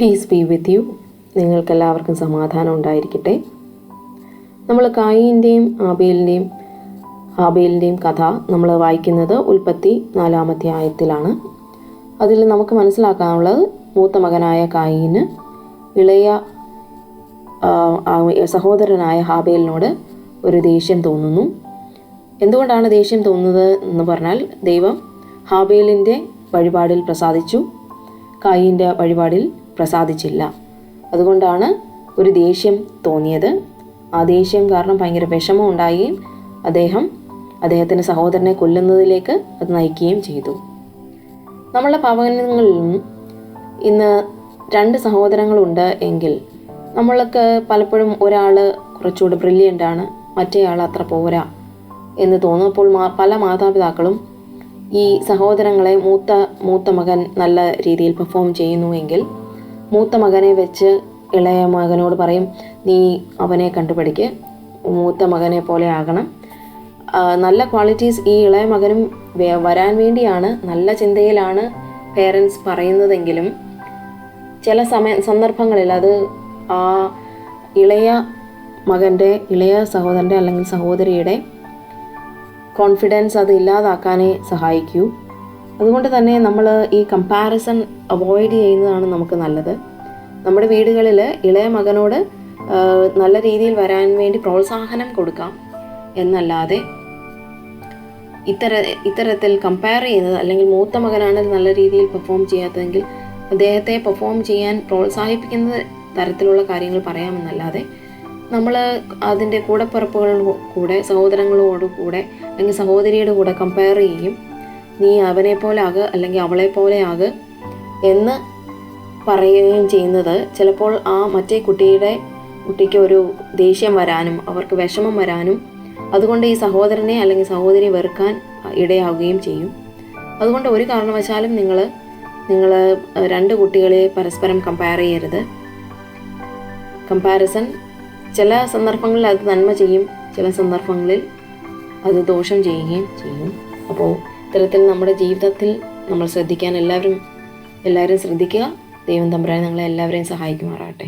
Piece B with you നിങ്ങൾക്കെല്ലാവർക്കും സമാധാനം ഉണ്ടായിരിക്കട്ടെ. നമ്മൾ കായിന്റെയും ആബേലിന്റെയും ആബേലിന്റെയും കഥ നമ്മൾ വായിക്കുന്നത് ഉൽപ്പത്തി നാലാമത്തെ ആയത്തിലാണ്. അതിൽ നമുക്ക് മനസ്സിലാക്കാനുള്ളത് മൂത്ത മകനായ കായിന് ഇളയ സഹോദരനായ ഹാബേലിനോട് ഒരു ദേഷ്യം തോന്നുന്നു. എന്തുകൊണ്ടാണ് ദേഷ്യം തോന്നുന്നത് എന്ന് പറഞ്ഞാൽ ദൈവം ഹാബേലിന്റെ വഴിപാടിൽ പ്രസാദിച്ചു. കായിന്റെ വഴിപാടിൽ പ്രസാദിച്ചില്ല. അതുകൊണ്ടാണ് ഒരു ദേഷ്യം തോന്നിയത്. ആ ദേഷ്യം കാരണം ഭയങ്കര വിഷമം ഉണ്ടായി. അദ്ദേഹം അദ്ദേഹത്തിന്റെ സഹോദരനെ കൊല്ലുന്നതിലേക്ക് അത് നയിക്കുകയും ചെയ്തു. നമ്മളുടെ ഭവനങ്ങളിലും ഇന്ന് രണ്ട് സഹോദരങ്ങളുണ്ട് എങ്കിൽ നമ്മൾക്ക് പലപ്പോഴും ഒരാൾ കുറച്ചുകൂടി ബ്രില്യന്റ് ആണ് മറ്റേ ആൾ അത്ര പോരാ എന്ന് തോന്നുമ്പോൾ പല മാതാപിതാക്കളും ഈ സഹോദരങ്ങളെ മൂത്ത മൂത്ത മകൻ നല്ല രീതിയിൽ പെർഫോം ചെയ്യുന്നുവെങ്കിൽ മൂത്ത മകനെ വെച്ച് ഇളയ മകനോട് പറയും നീ അവനെ കണ്ടുപിടിക്ക്. മൂത്ത മകനെ പോലെ ആകണം. നല്ല ക്വാളിറ്റീസ് ഈ ഇളയ മകനും വരാൻ വേണ്ടിയാണ് നല്ല ചിന്തയിലാണ് പേരൻസ് പറയുന്നതെങ്കിലും ചില സമയ സന്ദർഭങ്ങളിൽ അത് ആ ഇളയ മകന്റെ ഇളയ സഹോദരന്റെ അല്ലെങ്കിൽ സഹോദരിയുടെ കോൺഫിഡൻസ് അത് ഇല്ലാതാക്കാനേ സഹായിക്കൂ. അതുകൊണ്ട് തന്നെ നമ്മൾ ഈ കമ്പാരിസൺ അവോയ്ഡ് ചെയ്യുന്നതാണ് നമുക്ക് നല്ലത്. നമ്മുടെ വീടുകളിൽ ഇളയ മകനോട് നല്ല രീതിയിൽ വരാൻ വേണ്ടി പ്രോത്സാഹനം കൊടുക്കാം എന്നല്ലാതെ ഇത്തര ഇത്തരത്തിൽ കമ്പയർ ചെയ്യുന്നത് അല്ലെങ്കിൽ മൂത്ത മകനാണ് നല്ല രീതിയിൽ പെർഫോം ചെയ്യാത്തതെങ്കിൽ അദ്ദേഹത്തെ പെർഫോം ചെയ്യാൻ പ്രോത്സാഹിപ്പിക്കുന്ന തരത്തിലുള്ള കാര്യങ്ങൾ പറയാമെന്നല്ലാതെ നമ്മൾ അതിന്റെ കൂടെപ്പിറപ്പുകളുടെ കൂടെ സഹോദരങ്ങളോട് കൂടെ അല്ലെങ്കിൽ സഹോദരിയുടെ കൂടെ കമ്പയർ ചെയ്യും നീ അവനെ പോലെ ആക് അല്ലെങ്കിൽ അവളെ പോലെ ആക് എന്ന് പറയുകയും ചെയ്യുന്നത് ചിലപ്പോൾ ആ മറ്റേ കുട്ടിയുടെ കുട്ടിക്ക് ഒരു ദേഷ്യം വരാനും അവർക്ക് വിഷമം വരാനും അതുകൊണ്ട് ഈ സഹോദരനെ അല്ലെങ്കിൽ സഹോദരി വെറുക്കാൻ ഇടയാവുകയും ചെയ്യും. അതുകൊണ്ട് ഒരു കാരണവശാലും നിങ്ങൾ നിങ്ങൾ രണ്ട് കുട്ടികളെ പരസ്പരം കമ്പയർ ചെയ്യരുത്. കമ്പാരിസൺ ചില സന്ദർഭങ്ങളിൽ അത് നന്മ ചെയ്യും ചില സന്ദർഭങ്ങളിൽ അത് ദോഷം ചെയ്യുകയും ചെയ്യും. അപ്പോൾ ഇത്തരത്തിൽ നമ്മുടെ ജീവിതത്തിൽ നമ്മൾ ശ്രദ്ധിക്കാൻ എല്ലാവരും എല്ലാവരും ശ്രദ്ധിക്കുക. ദൈവം തമ്പുരാൻ നിങ്ങളെ എല്ലാവരെയും സഹായിക്കുമാറാകട്ടെ.